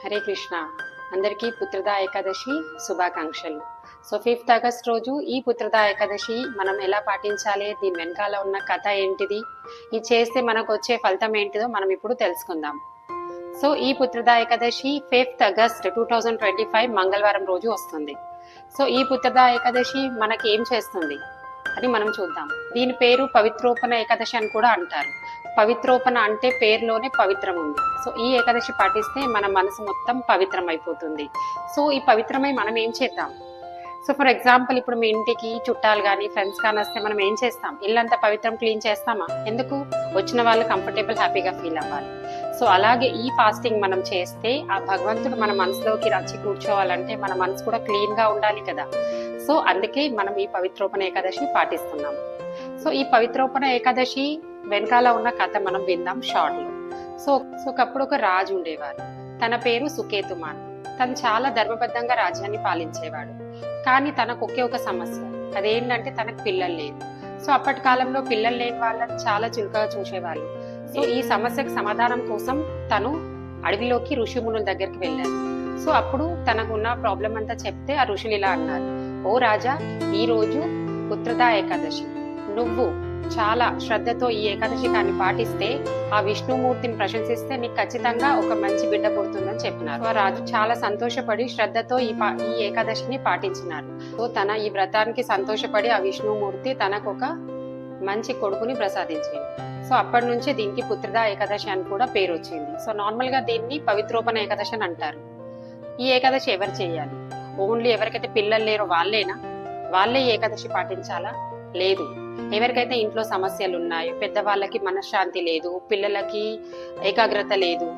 హరే కృష్ణ. అందరికీ పుత్రదా ఏకాదశి శుభాకాంక్షలు. So fifth August రోజు ఈ పుత్రదా ఏకాదశి మనం ఎలా పాటించాలి దీని వెనకాల ఉన్న కథ ఏంటిది ఇది చేస్తే మనకు వచ్చే ఫలితం ఏంటిదో మనం ఇప్పుడు తెలుసుకుందాం. సో ఈ Putrada Ekadashi fifth August two thousand twenty five మంగళవారం రోజు వస్తుంది. సో ఈ పుత్రదా ఏకాదశి మనకి ఏం చేస్తుంది? అని మనం చూద్దాం. దీని పేరు పవిత్రోపణ ఏకాదశి అని కూడా అంటారు. పవిత్రోపణ అంటే పేరులోనే పవిత్రం ఉంది సో ఈ ఏకాదశి పాటిస్తే మన మనసు మొత్తం పవిత్రం అయిపోతుంది సో ఈ పవిత్రమై మనం ఏం చేద్దాం? సో ఫర్ ఎగ్జాంపుల్ ఇప్పుడు మీ ఇంటికి చుట్టాలు కానీ ఫ్రెండ్స్ కానీ వస్తే మనం ఏం చేస్తాం? ఇల్లంతా పవిత్రం క్లీన్ చేస్తామా? ఎందుకు? వచ్చిన వాళ్ళు కంఫర్టబుల్ హ్యాపీగా ఫీల్ అవ్వాలి. సో అలాగే ఈ ఫాస్టింగ్ మనం చేస్తే ఆ భగవంతుడు మన మనసులోకి రచ్చి కూర్చోవాలంటే మన మనసు కూడా క్లీన్గా ఉండాలి కదా. సో అందుకే మనం ఈ పవిత్రోపణ ఏకాదశి పాటిస్తున్నాం. సో ఈ పవిత్రోపణ ఏకాదశి వెనకాల ఉన్న కథ మనం విందాం షార్ట్లో సో సో ఒకప్పుడు ఒక రాజు ఉండేవారు. తన పేరు సుకేతుమాన్. తను చాలా ధర్మబద్ధంగా రాజ్యాన్ని పాలించేవాడు. కానీ తనకు ఒకే ఒక సమస్య. అదేంటంటే తనకు పిల్లలు లేరు. సో అప్పటి కాలంలో పిల్లలు లేని వాళ్ళని చాలా చురుకగా చూసేవాళ్ళు. సో ఈ సమస్యకు సమాధానం కోసం తను అడవిలోకి ఋషిమునుల దగ్గరికి వెళ్ళారు. సో అప్పుడు తనకున్న ప్రాబ్లం అంతా చెప్తే ఆ ఋషులు ఇలా అన్నారు. ఓ రాజా ఈ రోజు పుత్రదా ఏకాదశి. నువ్వు చాలా శ్రద్ధతో ఈ ఏకాదశి కాన్ని పాటిస్తే ఆ విష్ణుమూర్తిని ప్రశంసిస్తే నీకు ఖచ్చితంగా ఒక మంచి బిడ్డ పుడుతుందని చెప్పినారు. ఆ రాజు చాలా సంతోషపడి శ్రద్ధతో ఈ పా ఈ ఏకాదశిని పాటించినారు. సో తన ఈ వ్రతానికి సంతోషపడి ఆ విష్ణుమూర్తి తనకు ఒక మంచి కొడుకుని ప్రసాదించింది. సో అప్పటి నుంచి దీనికి పుత్రదా ఏకాదశి అని కూడా పేరు వచ్చింది. సో నార్మల్గా దీన్ని పవిత్రోపణ ఏకాదశి అని అంటారు. ఈ ఏకాదశి ఎవరు చేయాలి? ఓన్లీ ఎవరికైతే పిల్లలు లేరో వాళ్ళేనా? వాళ్ళే ఏకాదశి పాటించాలా? లేదు. ఎవరికైతే ఇంట్లో సమస్యలు ఉన్నాయో పెద్దవాళ్ళకి మనశ్శాంతి లేదు పిల్లలకి ఏకాగ్రత లేదు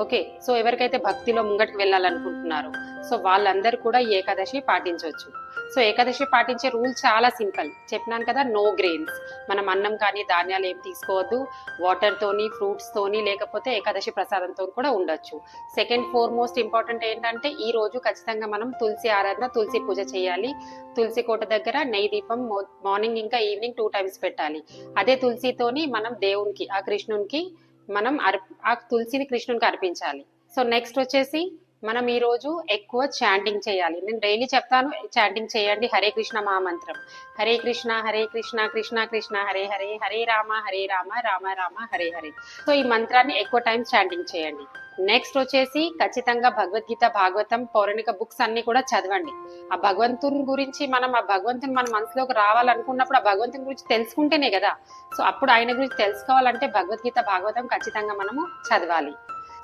ఓకే. సో ఎవరికైతే భక్తిలో ముంగటికి వెళ్ళాలనుకుంటున్నారో సో వాళ్ళందరూ కూడా ఏకాదశి పాటించవచ్చు. సో ఏకాదశి పాటించే రూల్ చాలా సింపుల్. చెప్పినాను కదా నో గ్రెయిన్స్ మనం అన్నం కానీ ధాన్యాలు ఏం తీసుకోవద్దు. వాటర్తోని ఫ్రూట్స్తోని లేకపోతే ఏకాదశి ప్రసాదంతో కూడా ఉండొచ్చు. సెకండ్ ఫోర్ మోస్ట్ ఇంపార్టెంట్ ఏంటంటే ఈ రోజు ఖచ్చితంగా మనం తులసి ఆరాధన తులసి పూజ చేయాలి. తులసి కోట దగ్గర నెయ్యి దీపం మార్నింగ్ ఇంకా ఈవినింగ్ టూ టైమ్స్ పెట్టాలి. అదే తులసితోని మనం దేవునికి ఆ కృష్ణునికి మనం అర్ప ఆ తులసిని కృష్ణునికి అర్పించాలి. సో నెక్స్ట్ వచ్చేసి మనం ఈ రోజు ఎక్కువ చాంటింగ్ చేయాలి. నేను డైలీ చెప్తాను చాంటింగ్ చేయండి. హరే కృష్ణ మహామంత్రం. హరే కృష్ణ హరే కృష్ణ కృష్ణ కృష్ణ హరే హరే హరే రామ హరే రామ రామ రామ హరే హరే. సో ఈ మంత్రాన్ని ఎక్కువ టైం చాంటింగ్ చేయండి. నెక్స్ట్ వచ్చేసి ఖచ్చితంగా భగవద్గీత భాగవతం పౌరాణిక బుక్స్ అన్ని కూడా చదవండి. ఆ భగవంతుని గురించి మనం ఆ భగవంతుని మన మనసులోకి రావాలనుకున్నప్పుడు ఆ భగవంతుని గురించి తెలుసుకుంటేనే కదా. సో అప్పుడు ఆయన గురించి తెలుసుకోవాలంటే భగవద్గీత భాగవతం ఖచ్చితంగా మనము చదవాలి.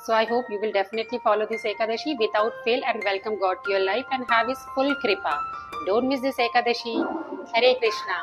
So I hope you will definitely follow this Ekadashi without fail and welcome God to your life and have His full kripa. Don't miss this Ekadashi. Hare Krishna.